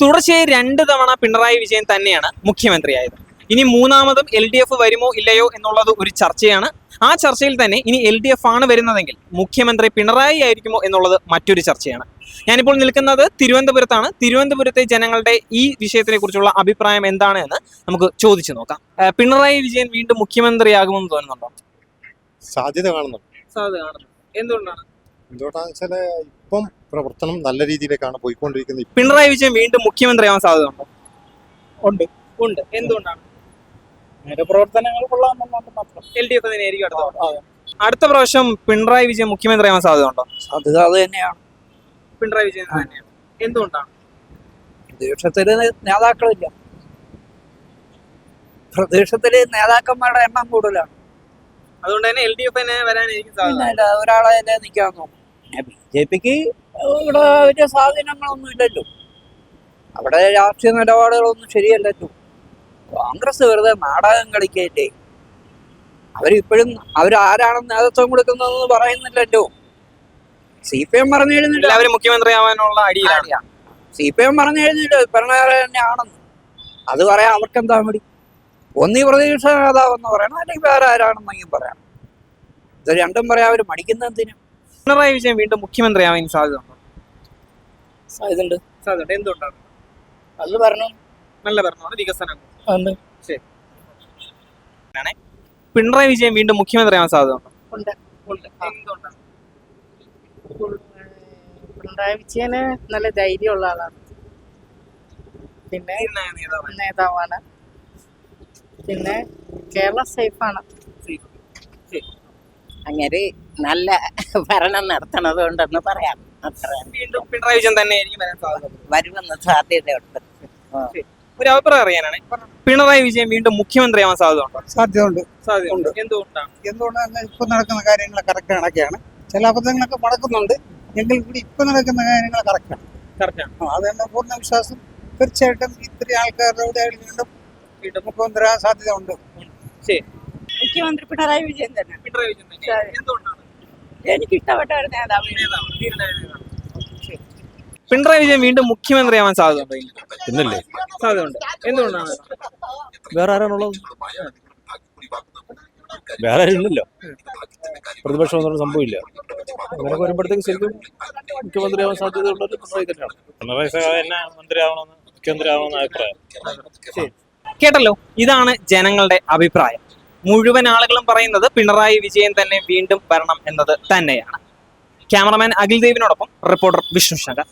തുടർച്ചയായി രണ്ട് തവണ പിണറായി വിജയൻ തന്നെയാണ് മുഖ്യമന്ത്രിയായത്. ഇനി മൂന്നാമതും എൽ ഡി എഫ് വരുമോ ഇല്ലയോ എന്നുള്ളത് ഒരു ചർച്ചയാണ്. ആ ചർച്ചയിൽ തന്നെ ഇനി എൽ ഡി എഫ് ആണ് വരുന്നതെങ്കിൽ മുഖ്യമന്ത്രി പിണറായി ആയിരിക്കുമോ എന്നുള്ളത് മറ്റൊരു ചർച്ചയാണ്. ഞാനിപ്പോൾ നിൽക്കുന്നത് തിരുവനന്തപുരത്താണ്. തിരുവനന്തപുരത്തെ ജനങ്ങളുടെ ഈ വിഷയത്തിനെ കുറിച്ചുള്ള അഭിപ്രായം എന്താണ് എന്ന് നമുക്ക് ചോദിച്ചു നോക്കാം. പിണറായി വിജയൻ വീണ്ടും മുഖ്യമന്ത്രിയാകുമെന്ന് തോന്നുന്നുണ്ടോ? സാധ്യത കാണുന്നു സാധ്യത കാണുന്നു എന്തുകൊണ്ടാണ്? എന്തുകൊണ്ടാന്ന് വെച്ചാൽ ഇപ്പം പ്രവർത്തനം നല്ല രീതിയിലേക്കാണ് പോയിക്കൊണ്ടിരിക്കുന്നത്. പിണറായി വിജയൻ വീണ്ടും മുഖ്യമന്ത്രിയാവാൻ സാധ്യത ഉണ്ടോ. ഉണ്ട്. ഉണ്ട് എന്തുകൊണ്ടാണ്? നേരെ പ്രവർത്തനങ്ങൾ കൊള്ളാമെന്നുള്ളത് മാത്രം. എൽ ഡി എഫ് തന്നെയായിരിക്കും അടുത്ത. അടുത്ത പ്രാവശ്യം പിണറായി വിജയൻ മുഖ്യമന്ത്രിയാവാൻ സാധ്യത ഉണ്ടോ സാധ്യത അത് തന്നെയാണ്. പിണറായി വിജയൻ തന്നെയാണ്. എന്തുകൊണ്ടാണ്? പ്രദേശത്തിൽ നേതാക്കളില്ല. പ്രദേശത്തിൽ നേതാക്കന്മാരുടെ എണ്ണം കൂടുതലാണ്. അതുകൊണ്ട് തന്നെ എൽ ഡി എഫ് തന്നെ വരാനായിരിക്കും സാധ്യത ഒരാളെ തന്നെ നിൽക്കാൻ നോക്കും ബി ജെ പിക്ക് ഇവിടെ വലിയ സ്വാധീനങ്ങളൊന്നും ഇല്ലല്ലോ. അവിടെ രാഷ്ട്രീയ നിലപാടുകളൊന്നും ശരിയല്ലല്ലോ. കോൺഗ്രസ് വെറുതെ നാടകം കളിക്കല്ലേ? അവരിപ്പോഴും അവരാരാണ് നേതൃത്വം കൊടുക്കുന്നതെന്ന് പറയുന്നില്ലല്ലോ. സി പി എം പറഞ്ഞു കഴിഞ്ഞില്ല മുഖ്യമന്ത്രി ആവാനുള്ള അടിയിലാണ്. സി പി എം പറഞ്ഞു കഴിഞ്ഞില്ല തന്നെ ആണെന്ന് അത് പറയാൻ അവർക്ക് എന്താ മടി? ഒന്നീ പ്രതിപക്ഷ നേതാവെന്ന് പറയണം അല്ലെങ്കിൽ വേറെ ആരാണെന്നെങ്കിലും പറയാം ഇത് രണ്ടും പറയാം അവർ മടിക്കുന്ന എന്തിനും? പിണറായി വിജയൻ വീണ്ടും മുഖ്യമന്ത്രിയാവാൻ സാധ്യത ഉണ്ടോ സാധ്യതയുണ്ട്. സാധ്യത എന്തുകൊണ്ടാണ്? അത് ഭരണം നല്ല ഭരണമാണ് വികസനം. ഉണ്ട്. പിണറായി വിജയൻ വീണ്ടും മുഖ്യമന്ത്രിയാവാൻ സാധ്യത ഉണ്ടോ. ഉണ്ട്. ഉണ്ട് എന്തുകൊണ്ടാണ്? പിണറായി വിജയന് നല്ല ധൈര്യമുള്ള ആളാണ്. പിന്നെ നേതാവാണ്. പിന്നെ കേരളം സേഫാണ് അങ്ങനെ നല്ല ഭരണം നടത്തണത് കൊണ്ടെന്ന് പറയാം. അത്ര. വീണ്ടും പിണറായി വിജയൻ തന്നെയായിരിക്കും വരാൻ സാധ്യത. വരുമെന്ന് സാധ്യതയുണ്ട്. ഒരു അഭിപ്രായം അറിയാനാണ്. പിണറായി വിജയൻ വീണ്ടും മുഖ്യമന്ത്രിയാവാൻ സാധ്യത സാധ്യതയുണ്ട്. സാധ്യതയുണ്ട്. സാധ്യത ഉണ്ട്. എന്തുകൊണ്ടാണ്? എന്തുകൊണ്ടാണ് ഇപ്പൊ നടക്കുന്ന കാര്യങ്ങൾ കറക്റ്റ് കണക്കെയാണ് ചില അബദ്ധങ്ങളൊക്കെ നടക്കുന്നുണ്ട്. എങ്കിൽ കൂടി ഇപ്പൊ നടക്കുന്ന കാര്യങ്ങൾ കറക്റ്റാണ് കറക്റ്റാണ് അത് തന്നെ പൂർണ വിശ്വാസം. തീർച്ചയായിട്ടും ഇത്രയും ആൾക്കാരുടെ കൂടെ വീണ്ടും വീണ്ടും മുഖ്യമന്ത്രിയാകാൻ സാധ്യത ഉണ്ട് മുഖ്യമന്ത്രി പിണറായി വിജയൻ തന്നെ. പിണറായി വിജയൻ തന്നെ. എന്തുകൊണ്ടാണ്? എനിക്ക് ഇഷ്ടപ്പെട്ട ഒരു നേതാവ്. പിണറായി വിജയൻ വീണ്ടും മുഖ്യമന്ത്രിയാവാൻ സാധ്യത ഉണ്ടോ പിന്നല്ലേ സാധ്യത ഉണ്ട് എന്തുകൊണ്ടാണ്? വേറെ ആരാണുള്ളത്? വേറെ ആരുണ്ടല്ലോ ഇല്ലല്ലോ. പ്രതിപക്ഷം ഒന്നും സംഭവമില്ല അങ്ങനെ വരുമ്പോഴത്തേക്ക് ശരിക്കും മുഖ്യമന്ത്രിയാവാൻ സാധ്യതയുള്ളത് പിണറായി തന്നെയാണ്. പിണറായി മന്ത്രിയാവണമെന്ന് മുഖ്യമന്ത്രി ആവണമെന്ന് അഭിപ്രായം കേട്ടല്ലോ? ഇതാണ് ജനങ്ങളുടെ അഭിപ്രായം. മുഴുവൻ ആളുകളും പറയുന്നത് പിണറായി വിജയൻ തന്നെ വീണ്ടും വരണം എന്നത് തന്നെയാണ്. ക്യാമറമാൻ അഖിൽ ദേവിനോടൊപ്പം റിപ്പോർട്ടർ വിഷ്ണു ശങ്കർ.